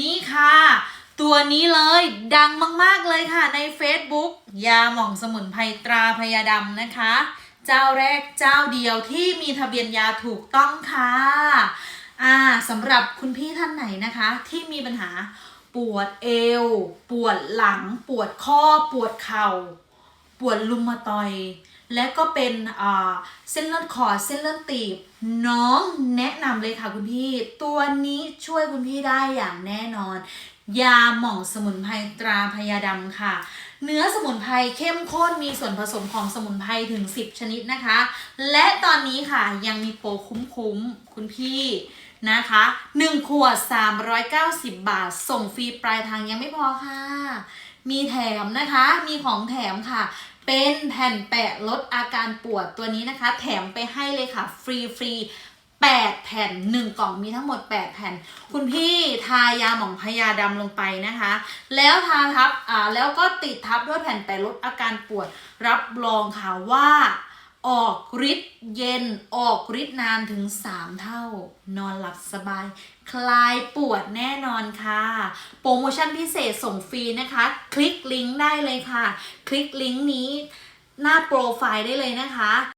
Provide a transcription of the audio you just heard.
นี่ค่ะ ตัวนี้เลยดังมากๆเลยค่ะใน Facebook ยาหม่องสมุนไพรตราพยาดำนะคะ เจ้าแรกเจ้าเดียวที่มีทะเบียนยาถูกต้องค่ะอ่าสำหรับคุณพี่ท่านไหนนะคะ ที่มีปัญหาปวดเอว ปวดหลัง ปวดข้อ ปวดเข่า ปวดลุมมาตอย และก็เป็นเส้นเลือดขอดเส้นเลือดตีบ น้องแนะนำเลยค่ะคุณพี่ ตัวนี้ช่วยคุณพี่ได้อย่างแน่นอน ยาหม่องสมุนไพรตราพยาดำค่ะ เนื้อสมุนไพรเข้มข้นมีส่วนผสมของสมุนไพรถึง 10 ชนิดนะคะ และตอนนี้ค่ะยังมีโปรคุ้มๆคุณพี่นะคะ 1 ขวด 390 บาท ส่งฟรีปลายทางยังไม่พอค่ะ มีแถมนะคะ มีของแถมค่ะ เป็นแผ่นแปะลดอาการปวดตัวนี้นะคะ แถมไปให้เลยค่ะ ฟรีฟรี8 แผ่น 1 กล่องมีทั้งหมด 8 แผ่น คุณพี่ทายาหมองพยาดำลงไปนะคะ แล้วทาทับอ่าแล้วก็ติดทับด้วยแผ่นแปะลดอาการปวดรับรองค่ะว่า ออกฤทธิ์เย็น ออกฤทธิ์นานถึง 3 เท่า นอนหลับสบาย คลายปวดแน่นอนค่ะ โปรโมชั่นพิเศษส่งฟรีนะคะ คลิกลิงก์ได้เลยค่ะ คลิกลิงก์นี้หน้าโปรไฟล์ได้เลยนะคะ